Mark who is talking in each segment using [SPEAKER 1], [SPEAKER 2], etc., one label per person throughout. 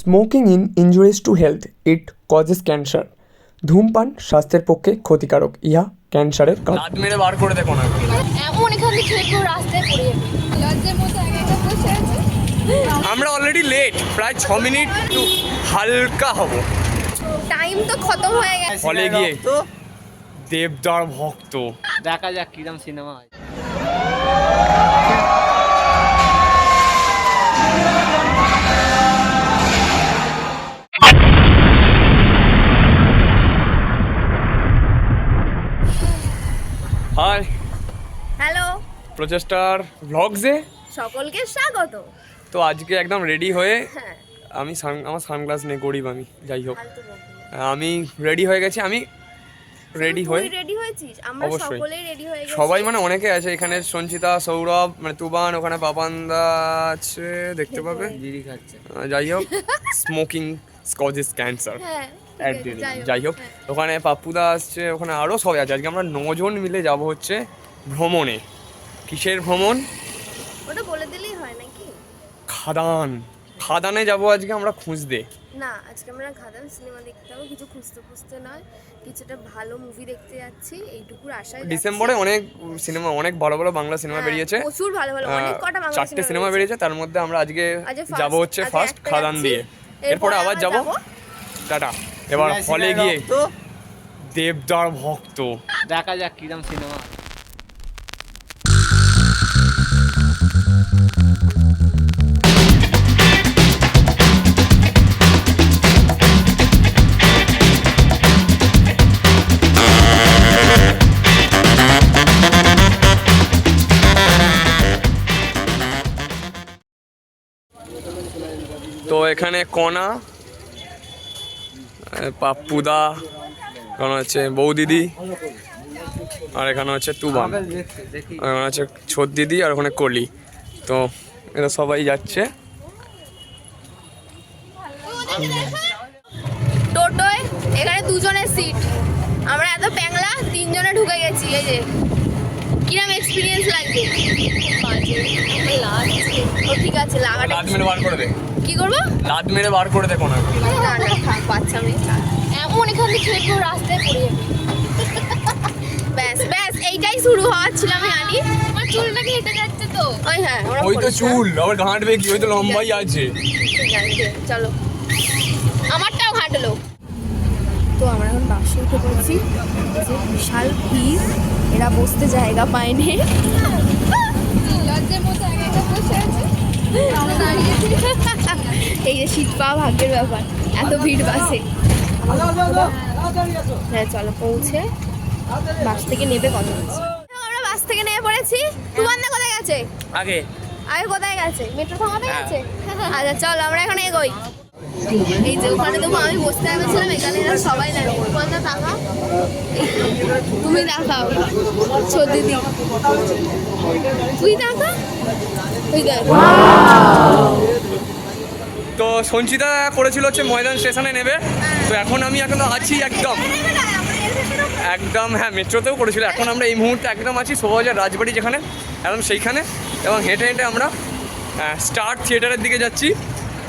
[SPEAKER 1] Smoking is injurious to health it causes cancer ধূমপান স্বাস্থ্যের পক্ষে ক্ষতিকারক। ইহা ক্যান্সারের কারণ।
[SPEAKER 2] মেরে বার করে দেখো না।
[SPEAKER 3] এমন এখান থেকে খেয়ে রাস্তায় পড়ে যাবে লজ্জার মতো একা একা বসে আছে।
[SPEAKER 2] আমরা অলরেডি লেট প্রায় ছ মিনিট একটু হালকা হব।
[SPEAKER 3] টাইম তো খতম হয়ে গেছে।
[SPEAKER 2] হলে গিয়ে তো দেবদার ভক্ত।
[SPEAKER 4] দেখা যাক কিরম সিনেমা হয়।
[SPEAKER 2] প্রচেষ্টার ভ্লগসে
[SPEAKER 3] সকলকে স্বাগত।
[SPEAKER 2] তো আজকে একদম রেডি হয়ে
[SPEAKER 3] হ্যাঁ।
[SPEAKER 2] আমি আমার সানগ্লাস নেই গরিব আমি যাই হোক। আমি রেডি হয়ে গেছি আমি রেডি হয়ে
[SPEAKER 3] রেডি হয়েছিস? আমরা। সকলেই রেডি হয়ে গেছি।
[SPEAKER 2] সবাই মানে অনেকে আছে এখানে সঞ্চিতা সৌরভ মানে তুবান ওখানে পাপান্দা আছে দেখতে পাবে?
[SPEAKER 4] বিড়ি খাচ্ছে।
[SPEAKER 2] যাই হোক স্মোকিং স্কজেস ক্যান্সার
[SPEAKER 3] হ্যাঁ
[SPEAKER 2] যাই হোক
[SPEAKER 3] হ্যাঁ।
[SPEAKER 2] ওখানে পাপ্পুদা আসছে ওখানে আরও সবাই আছে। আজকে আমরা নজন মিলে যাব হচ্ছে ভ্রমণে। কিসের ভ্রমণ?
[SPEAKER 3] ওটা বলে দিলেই হয় নাকি?
[SPEAKER 2] খাদান। খাদানে যাব আজকে আমরা খুঁজতে।
[SPEAKER 3] না আজকে আমরা খাদান সিনেমা দেখতে যাব। কিছু খুঁজতে খুঁজতে নয় কিছুটা ভালো মুভি দেখতে যাচ্ছি। এইটুকুর আশায়
[SPEAKER 2] ডিসেম্বরে অনেক সিনেমা অনেক বড় বড় বাংলা সিনেমা
[SPEAKER 3] হ্যাঁ,
[SPEAKER 2] বেরিয়েছে।
[SPEAKER 3] প্রচুর ভালো ভালো অনেক কটা বাংলা
[SPEAKER 2] চারটে সিনেমা বেরিয়েছে। তার মধ্যে আমরা আজকে
[SPEAKER 3] আজকে
[SPEAKER 2] যাব হচ্ছে ফার্স্ট খাদান দিয়ে।
[SPEAKER 3] এরপরে
[SPEAKER 2] আবার যাব। টাটা। এবার হলে গিয়ে দেবদার ভক্ত।
[SPEAKER 4] দেখা যাক কিরম সিনেমা।
[SPEAKER 2] এখানে কণা পাপ্পুদা, এখানে হচ্ছে বৌদিদি, আর এখানে হচ্ছে তুবান এখানে হচ্ছে ছোট দিদি আর ওখানে কলি। তো এরা সবাই যাচ্ছে।
[SPEAKER 3] টোটোয় এখানে দুজনের সিট আমরা এত প্যাংলা, তিনজনে ঢুকে গেছি, এই যে। কিরম এক্সপিরিয়েন্স লাগছে ঠিক আছে লাগাটা
[SPEAKER 2] লাদ মেরে বার করে দে।
[SPEAKER 3] কি করব?
[SPEAKER 2] লাদ মেরে বার করে দেখো না
[SPEAKER 3] না না থাক বাচ্চা মেয়ে এমন এখান থেকে খেয়ে কেউ রাস্তায় পড়ে যাবে। ব্যাস ব্যাস এইটাই শুরু হওয়ার ছিল আমি জানি। আমার চুলটাকে হেঁটে যাচ্ছে তো? ওই হ্যাঁ ওরা
[SPEAKER 2] ওই তো। চুল আবার ঘাঁটবে কি? ওই তো লম্বাই আছে
[SPEAKER 3] ঠিক আছে, চলো। আমারটাও ঘাটলো। তো আমরা এখন বাসে উঠে পড়েছি। বিশাল ভিড় এরা বসতে জায়গা পায়নি। এই যে শীত পাওয়া ভাগ্যের ব্যাপার এত ভিড় বাসে। হ্যাঁ চলো পৌঁছে বাস থেকে নেবে কত হচ্ছে আমরা বাস থেকে নেমে পড়েছি। তোমার না কোথায় গেছে?
[SPEAKER 2] আগে।
[SPEAKER 3] আগে কোথায় গেছে? মেট্রো থামাতে গেছে? আচ্ছা চল আমরা এখন এগোই। এই যে ওখানে তো আমি বসতে ভেবেছিলাম এখানে এরা সবাই দেখো তুমি দেখাও ছোট দিদি।
[SPEAKER 2] তো? সঞ্চিতা করেছিল হচ্ছে ময়দান স্টেশনে নেবে। তো এখন আমি এখন আছি একদম। একদম হ্যাঁ মেট্রোতেও করেছিল। এখন আমরা এই মুহূর্তে একদম আছি শোভাবাজার রাজবাড়ি যেখানে, একদম সেইখানে। এবং হেঁটে হেঁটে আমরা স্টার থিয়েটারের দিকে যাচ্ছি।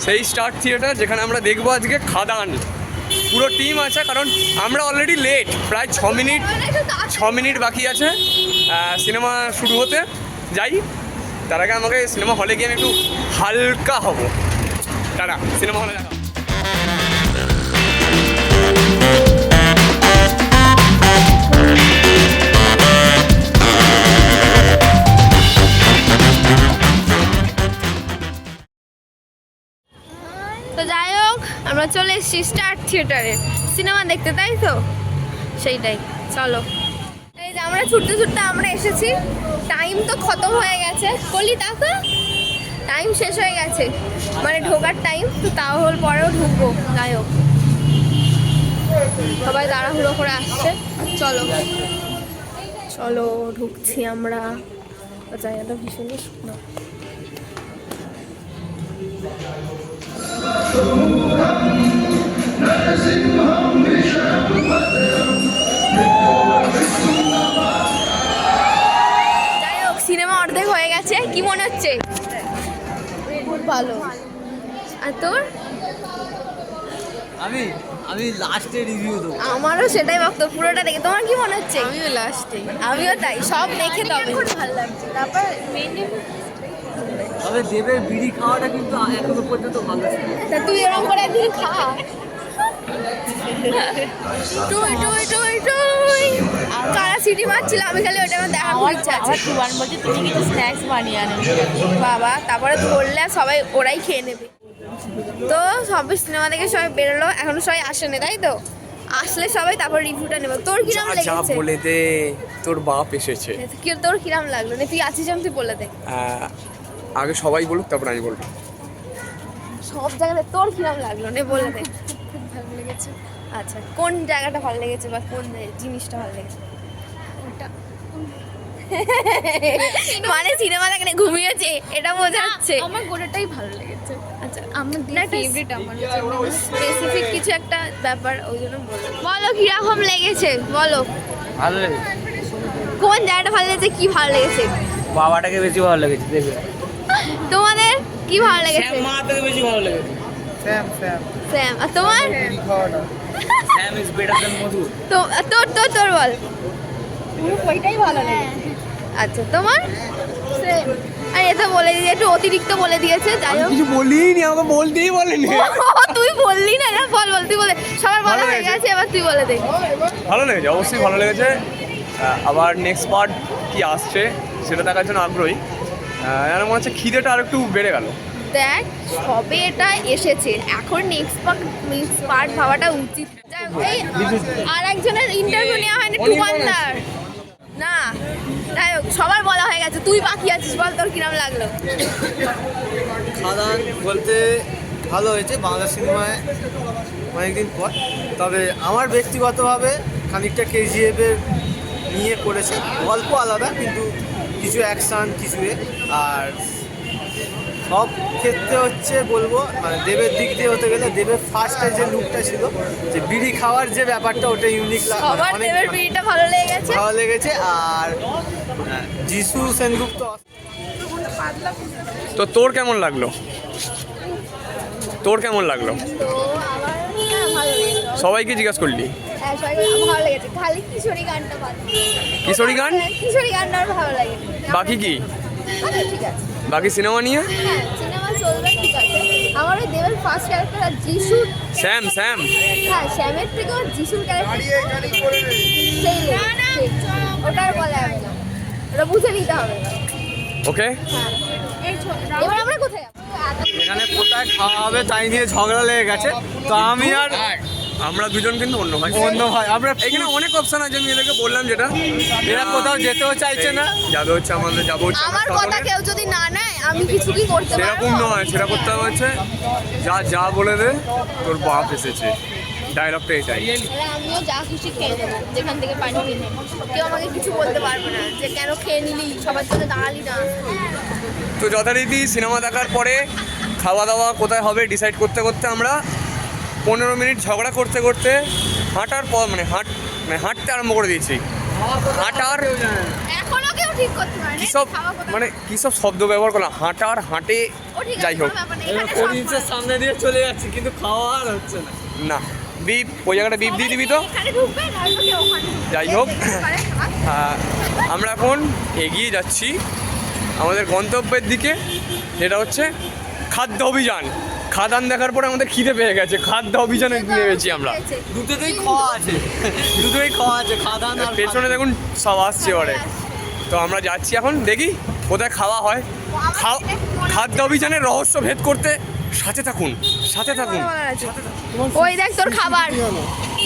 [SPEAKER 2] সেই স্টার থিয়েটার যেখানে আমরা দেখব আজকে খাদান। পুরো টিম আছে, কারণ আমরা অলরেডি লেট প্রায় ছ মিনিট ছ মিনিট বাকি আছে সিনেমা শুরু হতে। যাই, তার আগে আমাকে সিনেমা হলে গিয়ে আমি একটু হালকা হব। টাটা সিনেমা হলে দেখা
[SPEAKER 3] এসেছি স্টার থিয়েটারে সিনেমা দেখতে, তাই তো? সেইটাই, চলো। এই যে আমরা ছুটতে ছুটতে আমরা এসেছি। টাইম তো খতম হয়ে গেছে। কলি দেখো টাইম শেষ হয়ে গেছে। মানে ঢোকার টাইম তো তাও হল পরেও ঢুকবো। যাই হোক। সবাই তাড়াহুড়ো করে আসছে। চলো। চলো, ঢুকছি আমরা। জায়গাটা ভীষণই শুকনো সিনেমা অর্ধেক হয়ে গেছে। কি মনে হচ্ছে? খুব ভালো। আর তোর?
[SPEAKER 4] আমি আমি লাস্টে রিভিউ দেবো।
[SPEAKER 3] আমারও সেটাই বক্তব্য পুরোটা দেখে। তোমার কি মনে হচ্ছে? আমিও লাস্টে আমিও তাই সব দেখে তবে। ভালো লাগছে। তারপর
[SPEAKER 4] তবে দেবের বিড়ি খাওয়াটা কিন্তু এখনও পর্যন্ত ভালো ছিল।
[SPEAKER 3] তা তুই এরকম করে একদিন খা। টুই টুই টুই টুই কারা সিটি মারছিল? আমি খালি ওটা আমার দেখার খুব ইচ্ছা আছে
[SPEAKER 5] আবার বলছে তুমি কিছু স্ন্যাক্স বানিয়ে আনো।
[SPEAKER 3] বাবা তারপরে ধরলে সবাই ওরাই খেয়ে নেবে। তো সবাই সিনেমা দেখে সবাই বেরোলো। এখনও সবাই আসেনি তাই তো? আসলে সবাই তারপর রিভিউটা নেব। তোর কিরাম
[SPEAKER 2] যা যা বলে দে তোর বাপ এসেছে।
[SPEAKER 3] কি তোর কিরাম লাগল? না তুই আছিস আমি তুই বলে দে।
[SPEAKER 2] আহ, আগে সবাই বলুক তারপর আমি বলব।
[SPEAKER 3] সব জায়গাতে তোর কিরাম লাগল? নে বলে দে। লেগেছে। আচ্ছা কোন জায়গাটা ভালো লেগেছে বা কোন জিনিসটা ভালো লেগেছে? মানে সিনেমা দেখে ঘুমিয়েছে এটা বোঝাচ্ছে।
[SPEAKER 5] আমার গোটাটাই ভালো লেগেছে।
[SPEAKER 3] আচ্ছা
[SPEAKER 5] আমার
[SPEAKER 3] না
[SPEAKER 5] ফেভারিট আমার
[SPEAKER 3] স্পেসিফিক কিছু একটা ব্যাপার ওই জন্য বললাম। বলো কীরকম লেগেছে? বলো।
[SPEAKER 4] ভালো লেগেছে।
[SPEAKER 3] কোন জায়গাটা ভালো লেগেছে কি ভালো লেগেছে?
[SPEAKER 4] বাবাটাকে বেশি ভালো লেগেছে
[SPEAKER 3] তোমাদের কি ভালো লেগেছে?
[SPEAKER 4] মা বেশি ভালো লেগেছে।
[SPEAKER 3] স্যাম আর তোমার?
[SPEAKER 4] Sam is better than Madhu
[SPEAKER 3] তো তোর তোর তোর বল। ওইটাই ভালো আচ্ছা তোমার? আর এটা বলে দিয়ে একটু অতিরিক্ত বলে দিয়েছে যাই হোক।
[SPEAKER 2] কিছু বলিনি আমাকে বলতেই বলেনি।
[SPEAKER 3] তুই বললি না না বল বল তুই বলে সবার
[SPEAKER 2] ভালো
[SPEAKER 3] হয়ে
[SPEAKER 2] লেগেছে।
[SPEAKER 3] গেছে এবার তুই বলে দে।
[SPEAKER 2] ভালো লেগেছে অবশ্যই ভালো লেগেছে। আবার নেক্সট পার্ট কি আসছে সেটা দেখার জন্য আগ্রহী। যেন মনে হচ্ছে খিদেটা আর একটু বেড়ে গেল।
[SPEAKER 3] দেখ সবে এটা এসেছে? এখন নেক্সট পার্ট নেক্সট পার্ট ভাবাটা উচিত। যাই আর একজনের ইন্টারভিউ নেওয়া হয়নি টুবান্দার না যাই হোক সবার বলা হয়ে গেছে। তুই বাকি আছিস বল তোর কিরম লাগল?
[SPEAKER 6] খাদান বলতে ভালো হয়েছে বাংলা সিনেমায় অনেকদিন পর। তবে আমার ব্যক্তিগতভাবে খানিকটা কেজিএফের নিয়ে করেছে। গল্প আলাদা কিন্তু কিছু অ্যাকশান কিছু আর সব ক্ষেত্রে হচ্ছে বলব মানে দেবের দিক দিয়ে হতে গেলে দেবের ফার্স্টে যে লুকটা ছিল যে বিড়ি খাওয়ার যে ব্যাপারটা ওটা ইউনিক
[SPEAKER 3] সবার দেবের বিড়িটা ভালো লেগে
[SPEAKER 6] ভালো লেগেছে আর যিশু সেনগুপ্ত
[SPEAKER 2] তো তোর কেমন লাগল? তোর কেমন লাগল?
[SPEAKER 3] তো আমার ভালো লেগেছে
[SPEAKER 2] সবাইকে জিজ্ঞাস করলি।
[SPEAKER 3] হ্যাঁ সবাই ভালো লেগেছে। খালি কিশোরী গানটা
[SPEAKER 2] কিশোরী গান?
[SPEAKER 3] হ্যাঁ, কিশোরী গানটা আর ভালো লাগে।
[SPEAKER 2] বাকি কি?
[SPEAKER 3] ঠিক আছে।
[SPEAKER 2] বাকি সিনেমা নিয়ে?
[SPEAKER 3] সিনেমা চলবে ঠিক আছে। আমার ওই দেবের ফার্স্ট ক্যারেক্টার আর যিশুর
[SPEAKER 2] স্যাম স্যাম।
[SPEAKER 3] হ্যাঁ শ্যামের থেকে ওর যিশুর ক্যারেক্টার সেই লেগেছে, সেই। ওটা আর বলা যাবে না। ওটা বুঝে নিতে হবে।
[SPEAKER 2] ওকে?
[SPEAKER 3] হ্যাঁ। এবার আমরা কোথায়
[SPEAKER 6] এখানে কোথায় খাওয়া হবে তাই নিয়ে ঝগড়া লেগে গেছে। তো আমি আর
[SPEAKER 2] আমরা দুজন কিন্তু অন্য ভাই।
[SPEAKER 6] অন্য ভাই। আমরা
[SPEAKER 2] এখানে অনেক অপশন আছে আমি এদেরকে বললাম যেটা।
[SPEAKER 6] এরা কোথাও যেতেও চাইছে না।
[SPEAKER 2] যাবে হচ্ছে আমাদের যাব হচ্ছে
[SPEAKER 3] আমার কথা কেউ যদি না নেয় আমি কিছু কি করতে পারব?
[SPEAKER 2] সেরকম নয় সেটা করতে হচ্ছে যা যা বলে দে তোর বাপ এসেছে। ডায়লগটা এটাই।
[SPEAKER 3] আমিও যা খুশি খেয়ে নেব যেখান থেকে পানি কিনে। কেউ আমাকে কিছু বলতে পারবে না যে কেন খেয়ে নিলি সবার জন্য দাঁড়ালি না।
[SPEAKER 2] তো যথারীতি সিনেমা দেখার পরে খাওয়া দাওয়া কোথায় হবে ডিসাইড করতে করতে আমরা পনেরো মিনিট ঝগড়া করতে করতে হাঁটার পর মানে হাঁট মানে হাঁটতে আরম্ভ করে দিয়েছি। হাঁটার
[SPEAKER 3] এখনও কেউ ঠিক করতে পারে
[SPEAKER 2] কী সব মানে কী সব শব্দ ব্যবহার করলাম? হাঁটার হাঁটে যাই হোক।
[SPEAKER 6] সামনে দিয়ে চলে যাচ্ছি কিন্তু খাওয়া আর হচ্ছে না।
[SPEAKER 2] না বিপ ওই জায়গাটা বিপ দিয়ে দিবি তো। যাই হোক। আমরা এখন এগিয়ে যাচ্ছি আমাদের গন্তব্যের দিকে যেটা হচ্ছে খাদ্য অভিযান। খাদান দেখার পরে আমাদের খিদে পেয়ে গেছে। খাদ্য অভিযানে নেমেছি আমরা।
[SPEAKER 6] দুটোতেই খাওয়া আছে। দুটোই খাওয়া আছে খাদান আর
[SPEAKER 2] পেছনে দেখুন সব আসছে ওরে তো আমরা যাচ্ছি এখন দেখি কোথায় খাওয়া হয়। খাও- খাদ্য অভিযানের রহস্য ভেদ করতে সাথে থাকুন সাথে থাকুন।
[SPEAKER 3] ওই দেখ তোর খাবার।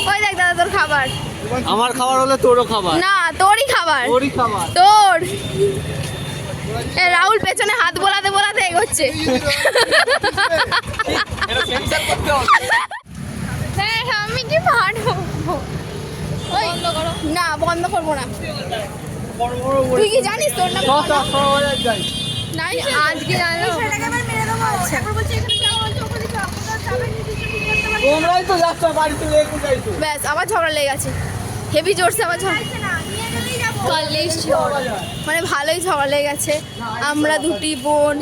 [SPEAKER 3] ওই দেখ দাদা তোর খাবার।
[SPEAKER 6] আমার খাবার হলে তোরও খাবার।
[SPEAKER 3] না তোরই খাবার।
[SPEAKER 6] তোরই খাবার।
[SPEAKER 3] তোর। রাহুল পেছনে হাত বোলাতে বোলাতে এগোচ্ছে। দেখ আমি কি পারব না বন্ধ করব না। তুই কি জানিস তোর নাম নাই আজকে জানো? আচ্ছা।
[SPEAKER 6] তোমরাই তো যাচ্ছ বাড়িতে
[SPEAKER 3] ব্যাস আবার ঝগড়া লেগে গেছে। হেভি জোরসে আবার ঝগড়া। মানে ভালোই ঝগড়া লেগে গেছে। আমরা দুটি বোন।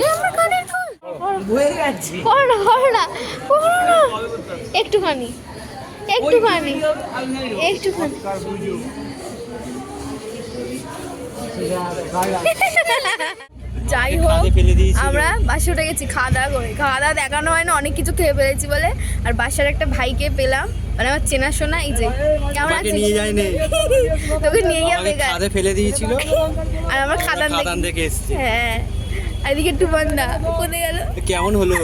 [SPEAKER 3] একটুখানি একটুখানি একটুখানি। যাই হোক, আমরা বাসে উঠে গেছি, খাওয়া দাওয়া করে। খাওয়া দাওয়া দেখানো হয় না, অনেক কিছু খেয়ে ফেলেছি বলে। আর বাসার একটা ভাইকে পেলাম। মানে আমার চেনাশোনা এই যে কেমন আছিস
[SPEAKER 6] নিয়ে যায়নি।
[SPEAKER 3] তোকে নিয়ে যাবে
[SPEAKER 6] খাদে ফেলে দিয়েছিল।
[SPEAKER 3] আর আমার খাদান
[SPEAKER 6] খাদান
[SPEAKER 3] দেখি
[SPEAKER 6] এসছি।
[SPEAKER 3] হ্যাঁ। এদিকে টুবান্দা কোথায় গেল?
[SPEAKER 6] কেমন হলো?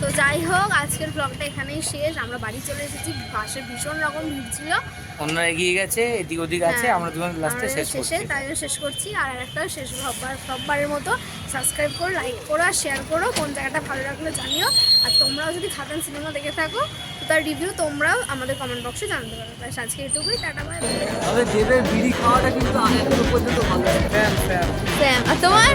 [SPEAKER 3] তো যাই হোক আজকের ব্লগটা এখানেই শেষ। আমরা বাড়ি চলে এসেছি বাসে ভীষণ রকম ভিড় ছিল।
[SPEAKER 4] অন্যরা এগিয়ে গেছে এদিক ওদিক আছে
[SPEAKER 3] হ্যাঁ,
[SPEAKER 4] আমরা দুজন লাস্টে শেষ
[SPEAKER 3] শেষে তাই শেষ করছি। আর একটা শেষ সববার সববারের মতো সাবস্ক্রাইব করো লাইক করো আর শেয়ার করো। কোন জায়গাটা ভালো লাগল জানিও। আর তোমরাও যদি খাতান সিনেমা দেখে থাকো তার রিভিউ তোমরাও আমাদের কমেন্ট বক্সে জানতে পারো। তাই আজকে এটুকুই টাটা বাই
[SPEAKER 6] তবে দেবের বিড়ি খাওয়াটা কিন্তু এখনও পর্যন্ত ভালো।
[SPEAKER 3] স্যাম আর তোমার?